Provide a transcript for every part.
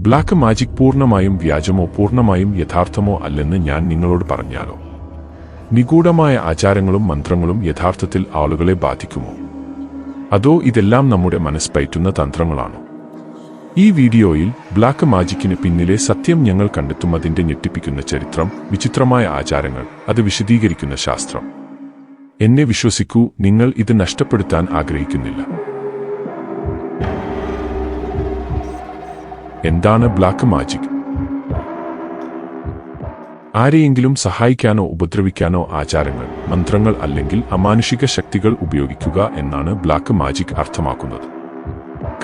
Black magic പൂർണമായും വ്യാജമോ പൂർണമായും യഥാർത്ഥമോ അല്ലെന്ന് ഞാൻ നിങ്ങളോട് പറഞ്ഞാലോ? നിഗൂഢമായ ആചാരങ്ങളും മന്ത്രങ്ങളും യഥാർത്ഥത്തിൽ ആളുകളെ ബാധിക്കുമോ? അതോ ഇതെല്ലാം നമ്മുടെ മനസ്സ് പയറ്റുന്ന തന്ത്രങ്ങളാണോ? ഈ വീഡിയോയിൽ ബ്ലാക്ക് മാജിക്കിന് പിന്നിലെ സത്യം ഞങ്ങൾ കണ്ടെത്തും അതിന്റെ ഞെട്ടിപ്പിക്കുന്ന ചരിത്രം വിചിത്രമായ ആചാരങ്ങൾ അത് വിശദീകരിക്കുന്ന ശാസ്ത്രം. എന്നെ വിശ്വസിക്കൂ നിങ്ങൾ ഇത് നഷ്ടപ്പെടുത്താൻ ആഗ്രഹിക്കുന്നില്ല. എന്താണ് ബ്ലാക്ക് മാജിക് ആരെയെങ്കിലും സഹായിക്കാനോ ഉപദ്രവിക്കാനോ ആചാരങ്ങൾ മന്ത്രങ്ങൾ അല്ലെങ്കിൽ അമാനുഷിക ശക്തികൾ ഉപയോഗിക്കുക എന്നാണ് ബ്ലാക്ക് മാജിക് അർത്ഥമാക്കുന്നത്.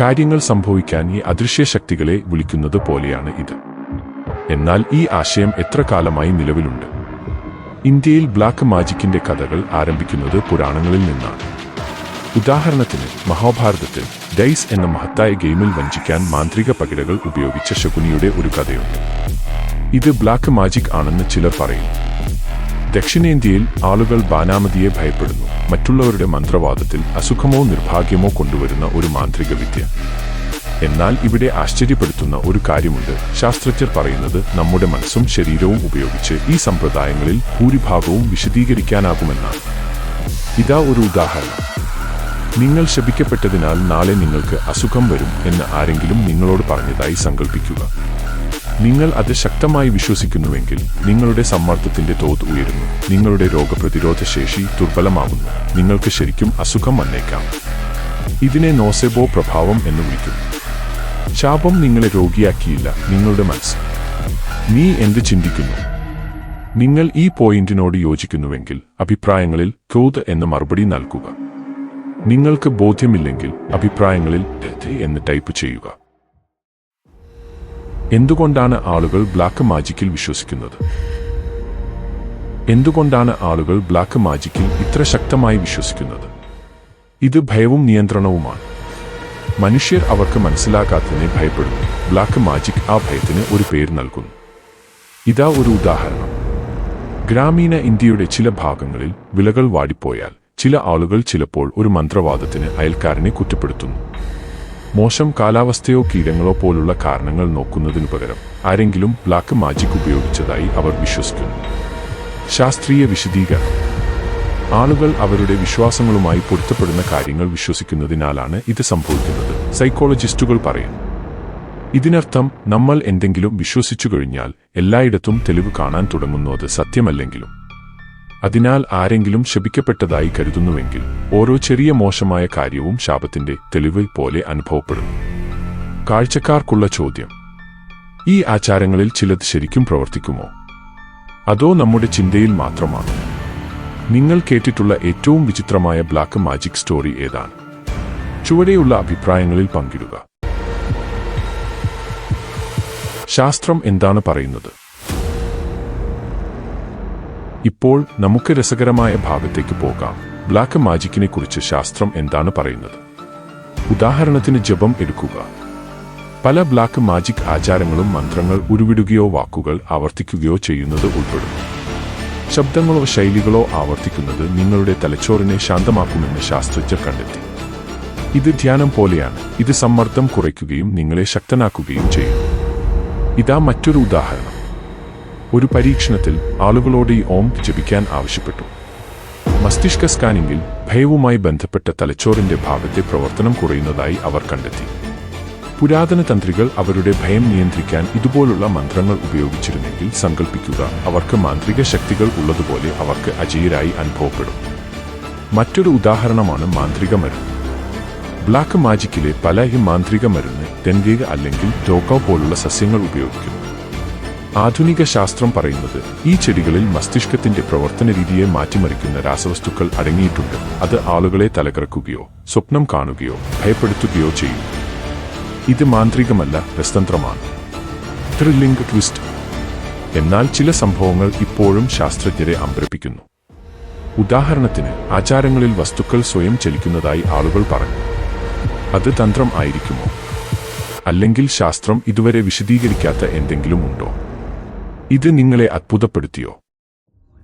കാര്യങ്ങൾ സംഭവിക്കാൻ ഈ അദൃശ്യ ശക്തികളെ വിളിക്കുന്നത് പോലെയാണ് ഇത്. എന്നാൽ ഈ ആശയം എത്ര കാലമായി നിലവിലുണ്ട്? ഇന്ത്യയിൽ ബ്ലാക്ക് മാജിക്കിന്റെ കഥകൾ ആരംഭിക്കുന്നത് പുരാണങ്ങളിൽ നിന്നാണ്. ഉദാഹരണത്തിന് മഹാഭാരതത്തിൽ ഡൈസ് എന്ന മഹത്തായ ഗെയിമിൽ വഞ്ചിക്കാൻ മാന്ത്രിക പകിടകൾ ഉപയോഗിച്ച ശകുനിയുടെ ഒരു കഥയുണ്ട്. ഇത് ബ്ലാക്ക് മാജിക് ആണെന്ന് ചിലർ പറയും. ദക്ഷിണേന്ത്യയിൽ ആളുകൾ ബാനാമതിയെ ഭയപ്പെടുന്നു. മറ്റുള്ളവരുടെ മന്ത്രവാദത്തിൽ അസുഖമോ നിർഭാഗ്യമോ കൊണ്ടുവരുന്ന ഒരു മാന്ത്രിക വിദ്യ. എന്നാൽ ഇവിടെ ആശ്ചര്യപ്പെടുത്തുന്ന ഒരു കാര്യമുണ്ട്. ശാസ്ത്രജ്ഞർ പറയുന്നത് നമ്മുടെ മനസ്സും ശരീരവും ഉപയോഗിച്ച് ഈ സമ്പ്രദായങ്ങളിൽ ഭൂരിഭാഗവും വിശദീകരിക്കാനാകുമെന്നാണ്. ഇതാ ഒരു ഉദാഹരണം. നിങ്ങൾ ശപിക്കപ്പെട്ടതിനാൽ നാളെ നിങ്ങൾക്ക് അസുഖം വരും എന്ന് ആരെങ്കിലും നിങ്ങളോട് പറഞ്ഞതായി സങ്കല്പിക്കുക നിങ്ങൾ അത് ശക്തമായി വിശ്വസിക്കുന്നുവെങ്കിൽ നിങ്ങളുടെ സമ്മർദ്ദത്തിന്റെ തോത് ഉയരുന്നു. നിങ്ങളുടെ രോഗപ്രതിരോധ ശേഷി ദുർബലമാകുന്നു. നിങ്ങൾക്ക് ശരിക്കും അസുഖം വന്നേക്കാം. ഇതിനെ നോസെബോ പ്രഭാവം എന്ന് വിളിക്കുന്നു. ശാപം നിങ്ങളെ രോഗിയാക്കിയില്ല നിങ്ങളുടെ മനസ്സ്. നീ എന്ത് ചിന്തിക്കുന്നു? നിങ്ങൾ ഈ പോയിന്റിനോട് യോജിക്കുന്നുവെങ്കിൽ അഭിപ്രായങ്ങളിൽ ക്രോത് എന്ന് മറുപടി നൽകുക. നിങ്ങൾക്ക് ബോധ്യമില്ലെങ്കിൽ അഭിപ്രായങ്ങളിൽ എന്ന് ടൈപ്പ് ചെയ്യുക. എന്തുകൊണ്ടാണ് ആളുകൾ ബ്ലാക്ക് മാജിക്കിൽ വിശ്വസിക്കുന്നത്? എന്തുകൊണ്ടാണ് ആളുകൾ ബ്ലാക്ക് മാജിക്കിൽ ഇത്ര ശക്തമായി വിശ്വസിക്കുന്നത്? ഇത് ഭയവും നിയന്ത്രണവുമാണ്. മനുഷ്യർ അവർക്ക് മനസ്സിലാക്കാത്തതിനെ ഭയപ്പെടുന്നു. ബ്ലാക്ക് മാജിക് ആ ഭയത്തിന് ഒരു പേര് നൽകുന്നു. ഇതാ ഒരു ഉദാഹരണം. ഗ്രാമീണ ഇന്ത്യയുടെ ചില ഭാഗങ്ങളിൽ വിളകൾ വാടിപ്പോയാൽ ചില ആളുകൾ ചിലപ്പോൾ ഒരു മന്ത്രവാദത്തിന് അയൽക്കാരനെ കുറ്റപ്പെടുത്തുന്നു. മോശം കാലാവസ്ഥയോ കീടങ്ങളോ പോലുള്ള കാരണങ്ങൾ നോക്കുന്നതിനു പകരം ആരെങ്കിലും ബ്ലാക്ക് മാജിക് ഉപയോഗിച്ചതായി അവർ വിശ്വസിക്കുന്നു. ശാസ്ത്രീയ വിശദീകരണം. ആളുകൾ അവരുടെ വിശ്വാസങ്ങളുമായി പൊരുത്തപ്പെടുന്ന കാര്യങ്ങൾ വിശ്വസിക്കുന്നതിനാലാണ് ഇത് സംഭവിക്കുന്നത് സൈക്കോളജിസ്റ്റുകൾ പറയുന്നു. ഇതിനർത്ഥം നമ്മൾ എന്തെങ്കിലും വിശ്വസിച്ചു കഴിഞ്ഞാൽ എല്ലായിടത്തും തെളിവ് കാണാൻ തുടങ്ങുന്നു അത് സത്യമല്ലെങ്കിലും. അതിനാൽ ആരെങ്കിലും ശപിക്കപ്പെട്ടതായി കരുതുന്നുവെങ്കിൽ ഓരോ ചെറിയ മോശമായ കാര്യവും ശാപത്തിന്റെ തെളിവ് പോലെ അനുഭവപ്പെടുന്നു. കാഴ്ചക്കാർക്കുള്ള ചോദ്യം ഈ ആചാരങ്ങളിൽ ചിലത് ശരിക്കും പ്രവർത്തിക്കുമോ? അതോ നമ്മുടെ ചിന്തയിൽ മാത്രമാണ്? നിങ്ങൾ കേട്ടിട്ടുള്ള ഏറ്റവും വിചിത്രമായ ബ്ലാക്ക് മാജിക് സ്റ്റോറി ഏതാണ്? ചുവടെയുള്ള അഭിപ്രായങ്ങളിൽ പങ്കിടുക. ശാസ്ത്രം എന്താണ് പറയുന്നത്? ഇപ്പോൾ നമുക്ക് രസകരമായ ഭാഗത്തേക്ക് പോകാം. ബ്ലാക്ക് മാജിക്കിനെ കുറിച്ച് ശാസ്ത്രം എന്താണ് പറയുന്നത്? ഉദാഹരണത്തിന് ജപം എടുക്കുക. പല ബ്ലാക്ക് മാജിക് ആചാരങ്ങളും മന്ത്രങ്ങൾ ഉരുവിടുകയോ വാക്കുകൾ ആവർത്തിക്കുകയോ ചെയ്യുന്നത് ഉൾപ്പെടുന്നു. ശബ്ദങ്ങളോ ശൈലികളോ ആവർത്തിക്കുന്നത് നിങ്ങളുടെ തലച്ചോറിനെ ശാന്തമാക്കുമെന്ന് ശാസ്ത്രജ്ഞർ കണ്ടെത്തി. ഇത് ധ്യാനം പോലെയാണ്. ഇത് സമ്മർദ്ദം കുറയ്ക്കുകയും നിങ്ങളെ ശക്തനാക്കുകയും ചെയ്യും. ഇതാ മറ്റൊരു ഉദാഹരണം. ഒരു പരീക്ഷണത്തിൽ ആളുകളോട് ഈ ഓം ജപിക്കാൻ ആവശ്യപ്പെട്ടു. മസ്തിഷ്ക സ്കാനിംഗിൽ ഭയവുമായി ബന്ധപ്പെട്ട തലച്ചോറിന്റെ ഭാഗത്തെ പ്രവർത്തനം കുറയുന്നതായി അവർ കണ്ടെത്തി. പുരാതന തന്ത്രികൾ അവരുടെ ഭയം നിയന്ത്രിക്കാൻ ഇതുപോലുള്ള മന്ത്രങ്ങൾ ഉപയോഗിച്ചിരുന്നെങ്കിൽ സങ്കല്പിക്കുക അവർക്ക് മാന്ത്രിക ശക്തികൾ ഉള്ളതുപോലെ അവർക്ക് അജയരായി അനുഭവപ്പെടും. മറ്റൊരു ഉദാഹരണമാണ് മാന്ത്രിക മരുന്ന്. ബ്ലാക്ക് മാജിക്കിലെ പല മാന്ത്രിക മരുന്ന് ദന്തിക അല്ലെങ്കിൽ ടോക്കോ പോലുള്ള സസ്യങ്ങൾ ഉപയോഗിക്കുന്നു. ആധുനിക ശാസ്ത്രം പറയുന്നത് ഈ ചെടികളിൽ മസ്തിഷ്കത്തിന്റെ പ്രവർത്തന രീതിയെ മാറ്റിമറിക്കുന്ന രാസവസ്തുക്കൾ അടങ്ങിയിട്ടുണ്ട്. അത് ആളുകളെ തലകറക്കുകയോ സ്വപ്നം കാണുകയോ ഭയപ്പെടുത്തുകയോ ചെയ്യും. ഇത് മാന്ത്രികമല്ല രസതന്ത്രമാണ്. ത്രില്ലിംഗ് ട്വിസ്റ്റ് എന്നാൽ ചില സംഭവങ്ങൾ ഇപ്പോഴും ശാസ്ത്രജ്ഞരെ അമ്പരപ്പിക്കുന്നു. ഉദാഹരണത്തിന് ആചാരങ്ങളിൽ വസ്തുക്കൾ സ്വയം ചലിക്കുന്നതായി ആളുകൾ പറഞ്ഞു. അത് തന്ത്രം ആയിരിക്കുമോ? അല്ലെങ്കിൽ ശാസ്ത്രം ഇതുവരെ വിശദീകരിക്കാത്ത എന്തെങ്കിലും ഉണ്ടോ? ഇത് നിങ്ങളെ അത്ഭുതപ്പെടുത്തിയോ?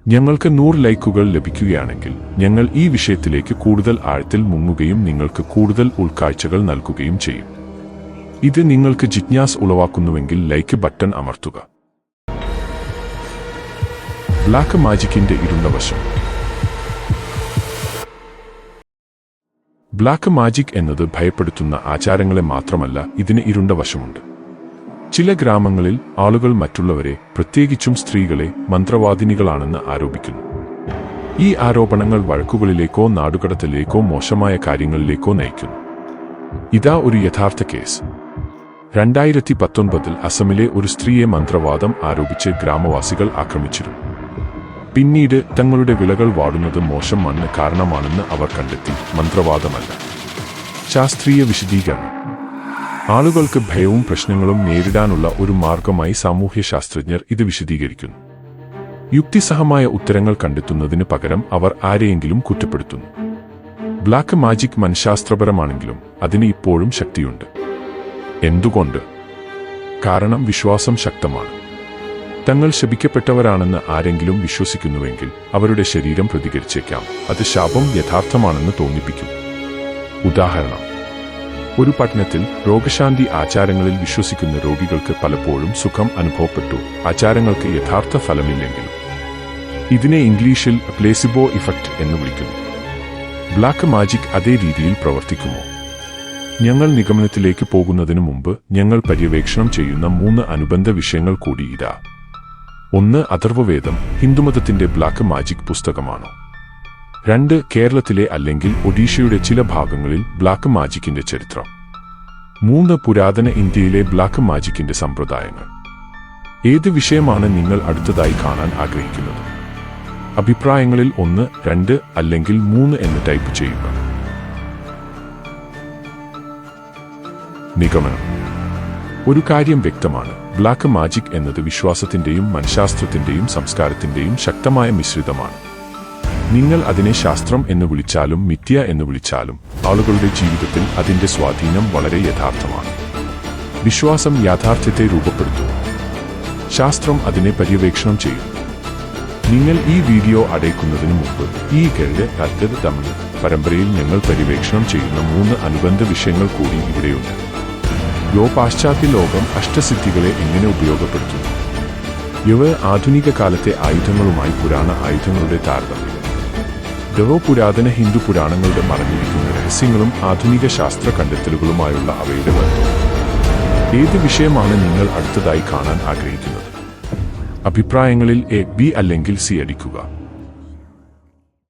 ഞങ്ങൾക്ക് നൂറ് ലൈക്കുകൾ ലഭിക്കുകയാണെങ്കിൽ ഞങ്ങൾ ഈ വിഷയത്തിലേക്ക് കൂടുതൽ ആഴത്തിൽ മുങ്ങുകയും നിങ്ങൾക്ക് കൂടുതൽ ഉൾക്കാഴ്ചകൾ നൽകുകയും ചെയ്യും. ഇത് നിങ്ങൾക്ക് ജിജ്ഞാസ് ഉളവാക്കുന്നുവെങ്കിൽ ലൈക്ക് ബട്ടൺ അമർത്തുക. ബ്ലാക്ക് മാജിക്കിന്റെ ഇരുണ്ട വശം. ബ്ലാക്ക് മാജിക് എന്നത് ഭയപ്പെടുത്തുന്ന ആചാരങ്ങളെ മാത്രമല്ല ഇതിന് ഇരുണ്ട വശമുണ്ട്. ചില ഗ്രാമങ്ങളിൽ ആളുകൾ മറ്റുള്ളവരെ പ്രത്യേകിച്ചും സ്ത്രീകളെ മന്ത്രവാദിനികളാണെന്ന് ആരോപിക്കുന്നു. ഈ ആരോപണങ്ങൾ വഴക്കുകളിലേക്കോ നാടുകടത്തിലേക്കോ മോശമായ കാര്യങ്ങളിലേക്കോ നയിക്കുന്നു. ഇതാ ഒരു യഥാർത്ഥ കേസ്. രണ്ടായിരത്തി പത്തൊൻപതിൽ അസമിലെ ഒരു സ്ത്രീയെ മന്ത്രവാദം ആരോപിച്ച് ഗ്രാമവാസികൾ ആക്രമിച്ചിരുന്നു. പിന്നീട് തങ്ങളുടെ വിളകൾ വാടുന്നത് മോശം മണ്ണ് കാരണമാണെന്ന് അവർ കണ്ടെത്തി മന്ത്രവാദമല്ല. ശാസ്ത്രീയ വിശദീകരണം. ആളുകൾക്ക് ഭയവും പ്രശ്നങ്ങളും നേരിടാനുള്ള ഒരു മാർഗമായി സാമൂഹ്യശാസ്ത്രജ്ഞർ ഇത് വിശദീകരിക്കുന്നു. യുക്തിസഹമായ ഉത്തരങ്ങൾ കണ്ടെത്തുന്നതിന് പകരം അവർ ആരെയെങ്കിലും കുറ്റപ്പെടുത്തുന്നു. ബ്ലാക്ക് മാജിക് മനഃശാസ്ത്രപരമാണെങ്കിലും അതിന് ഇപ്പോഴും ശക്തിയുണ്ട്. എന്തുകൊണ്ട്? കാരണം വിശ്വാസം ശക്തമാണ്. തങ്ങൾ ശപിക്കപ്പെട്ടവരാണെന്ന് ആരെങ്കിലും വിശ്വസിക്കുന്നുവെങ്കിൽ അവരുടെ ശരീരം പ്രതികരിച്ചേക്കാം. അത് ശാപം യഥാർത്ഥമാണെന്ന് തോന്നിപ്പിക്കും. ഉദാഹരണം ഒരു പഠനത്തിൽ രോഗശാന്തി ആചാരങ്ങളിൽ വിശ്വസിക്കുന്ന രോഗികൾക്ക് പലപ്പോഴും സുഖം അനുഭവപ്പെട്ടു. ആചാരങ്ങൾക്ക് യഥാർത്ഥ ഫലമില്ലെങ്കിൽ. ഇതിനെ ഇംഗ്ലീഷിൽ പ്ലേസിബോ ഇഫക്റ്റ് എന്ന് വിളിക്കുന്നു. ബ്ലാക്ക് മാജിക് അതേ രീതിയിൽ പ്രവർത്തിക്കുമോ? ഞങ്ങൾ നിഗമനത്തിലേക്ക് പോകുന്നതിന് മുമ്പ് ഞങ്ങൾ പര്യവേക്ഷണം ചെയ്യുന്ന മൂന്ന് അനുബന്ധ വിഷയങ്ങൾ കൂടി ഇതാ. ഒന്ന് അഥർവവേദം ഹിന്ദുമതത്തിന്റെ ബ്ലാക്ക് മാജിക് പുസ്തകമാണോ? രണ്ട് കേരളത്തിലെ അല്ലെങ്കിൽ ഒഡീഷയുടെ ചില ഭാഗങ്ങളിൽ ബ്ലാക്ക് മാജിക്കിന്റെ ചരിത്രം. മൂന്ന് പുരാതന ഇന്ത്യയിലെ ബ്ലാക്ക് മാജിക്കിന്റെ സമ്പ്രദായങ്ങൾ. ഏത് വിഷയമാണ് നിങ്ങൾ അടുത്തതായി കാണാൻ ആഗ്രഹിക്കുന്നത്? അഭിപ്രായങ്ങളിൽ ഒന്ന് രണ്ട് അല്ലെങ്കിൽ മൂന്ന് എന്ന് ടൈപ്പ് ചെയ്യുക. നിഗമനം. ഒരു കാര്യം വ്യക്തമാണ് ബ്ലാക്ക് മാജിക് എന്നത് വിശ്വാസത്തിന്റെയും മനഃശാസ്ത്രത്തിന്റെയും സംസ്കാരത്തിന്റെയും ശക്തമായ മിശ്രിതമാണ്. നിങ്ങൾ അതിനെ ശാസ്ത്രം എന്ന് വിളിച്ചാലും മിഥ്യ എന്ന് വിളിച്ചാലും ആളുകളുടെ ജീവിതത്തിൽ അതിന്റെ സ്വാധീനം വളരെ യഥാർത്ഥമാണ്. വിശ്വാസം യാഥാർത്ഥ്യത്തെ രൂപപ്പെടുത്തുന്നു ശാസ്ത്രം അതിനെ പര്യവേക്ഷണം ചെയ്യും. നിങ്ങൾ ഈ വീഡിയോ അടയ്ക്കുന്നതിന് മുമ്പ് ഈ ഗൈഡ് കൽക്കത് തമിഴ് പരമ്പരയിൽ ഞങ്ങൾ പര്യവേക്ഷണം ചെയ്യുന്ന മൂന്ന് അനുബന്ധ വിഷയങ്ങൾ കൂടി ഇവിടെയുണ്ട്. യോ പാശ്ചാത്യ ലോകം അഷ്ടസിദ്ധികളെ എങ്ങനെ ഉപയോഗപ്പെടുത്തുന്നു? യുവ ആധുനിക കാലത്തെ ആയുധങ്ങളുമായി പുരാണ ആയുധങ്ങളുടെ താരതമ്യം. ഗവോ പുരാതന ഹിന്ദു പുരാണങ്ങളുടെ മറഞ്ഞിരിക്കുന്ന രഹസ്യങ്ങളും ആധുനിക ശാസ്ത്ര കണ്ടെത്തലുകളുമായുള്ള അവയുടെ ബന്ധം. ഏത് വിഷയമാണ് നിങ്ങൾ അടുത്തതായി കാണാൻ ആഗ്രഹിക്കുന്നത്? അഭിപ്രായങ്ങളിൽ എ ബി അല്ലെങ്കിൽ സി അടിക്കുക.